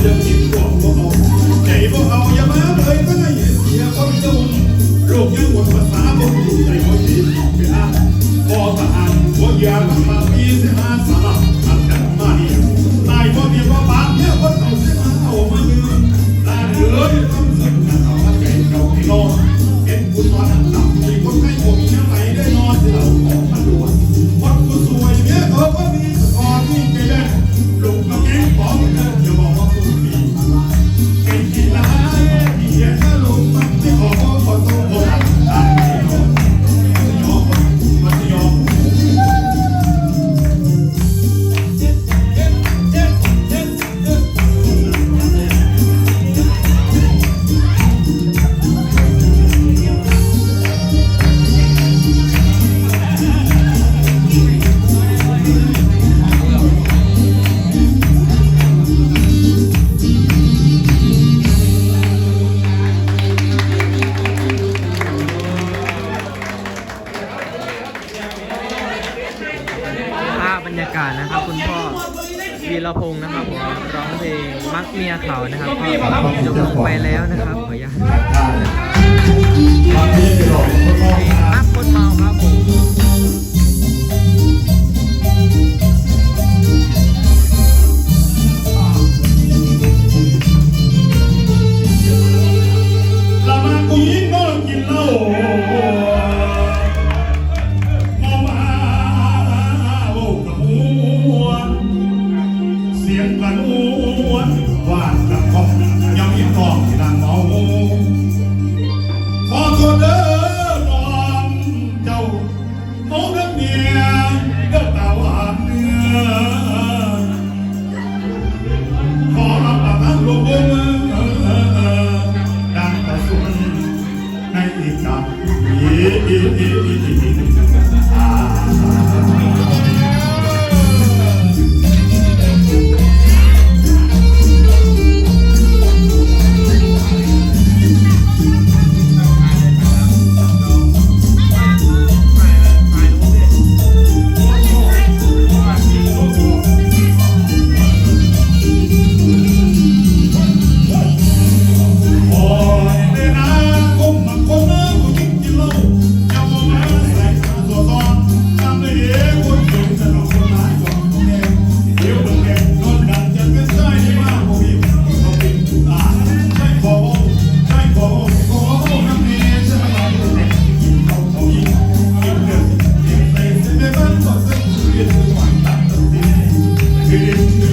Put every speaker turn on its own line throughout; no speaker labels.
you
กเมียเขานะครับก
็จบลงไปแล้วนะครับขออนุญาตอัพ
คนเมาครับผม
You.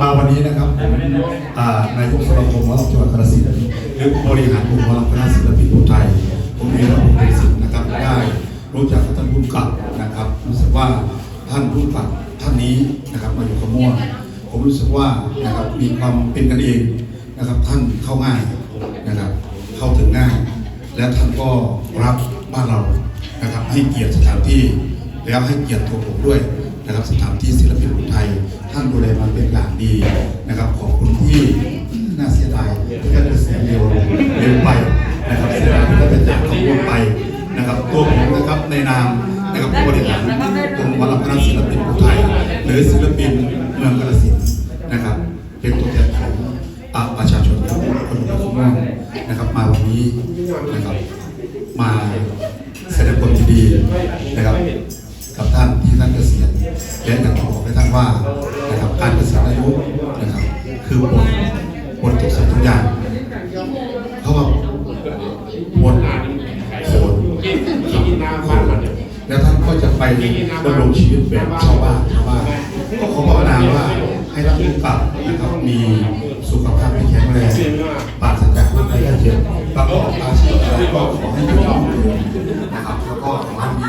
มาวันนี้นะครับอ่านายกสมาคมหมอลำจังหวัดกาฬสินธุ์หรือบริหารกลุ่มหมอลำคณะศิลปินคนไทย ผมมีระบบเป็นสินนะครับได้รู้จักกับท่านผู้กำกับนะครับรู้สึกว่าท่านผู้กำกับท่านนี้นะครับมาอยู่ขม่วผมรู้สึกว่านะครับมีความเป็นกันเองนะครับ ท่านเข้าง่ายนะครับ เข้าถึงง่าย และท่านก็รับบ้านเรานะครับให้เกียรติสถานที่แล้วให้เกียรติตัวผมด้วยนะครับสถานที่ศิลปินคนไทย ท่านดูแลมาเป็นอย่างดีนะครับ ขอบคุณที่น่าเสียดายที่ท่านจะเสียเร็วเร็วไปนะครับเสียดายที่ท่านจะจากขบวนไปนะครับ ตัวผมนะครับในนามนะครับผู้บริหารกรมวัฒนธรรมศิลปินคนไทย หรือศิลปินเมืองกาฬสินธุ์นะครับ เป็นตัวแทนของประชาชนทุกคนทุกคนนะครับ มาวันนี้นะครับมาแสดงความยินดีนะครับ กับท่านที่ท่านเกษียณและอยากจะบอกให้ท่านว่า การเกษียณอายุนะครับ คือบทบททุกสิ่งทุกอย่างเพราะว่าบทโขนโขนแล้วท่านก็จะไปดำรงชีวิตแบบชาวบ้านชาวบ้านก็ขอภาวนาว่าให้ท่านผู้กำกับนะครับมีสุขภาพที่แข็งแรงปราศจากโรคภัยไข้เจ็บประกอบอาชีพอะไรก็ขอให้อยู่รุ่งเรืองนะครับแล้วก็ขอให้มี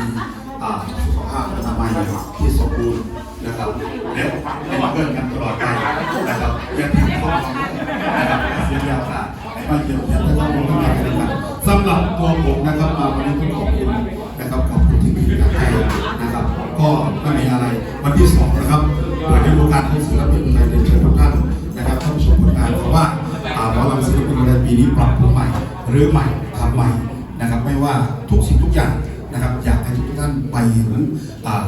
สุขภาพอนามัยที่สมบูรณ์นะครับและ เป็นเพื่อนกันตลอดไปนะครับอย่าทิ้งความหวังนะครับเสียยาค่ะมาเกี่ยวกับท่านผู้กำกับนะครับสำหรับตัวผมนะครับมาวันนี้ต้องขอบคุณนะครับขอบคุณที่มีอยากให้นะครับ ก็ไม่มีอะไรวันที่สองนะครับเปิดฤดูกาลของศิลปินไทยเรียนเชิญทุกท่านนะครับเข้าชมผลงานเพราะว่าอ่าหมอลำศิลปินในปีนี้ปรับปรุงใหม่หรือใหม่ทำใหม่นะครับ ไม่ว่าทุกสิ่งทุกอย่างนะครับ อยากให้ทุกท่านไปเห็น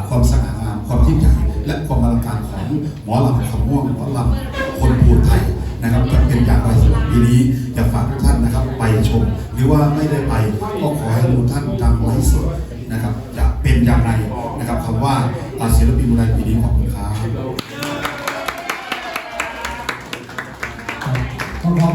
ความสง่างามความยิ่งใหญ่และความอลังการของ งหมอลำขม่วงหมอลำคนภูไทยนะครับจะเป็นอย่างไรสำหรับปีนี้อยากฝากทุกท่านนะครับ ไปชม หรือว่าไม่ได้ไปก็ขอให้ทุกท่านทางไลฟ์สดนะครับ จะเป็นอย่างไรนะครับคำว่าศิลปินมูลายปีนี้ขอบคุณครับ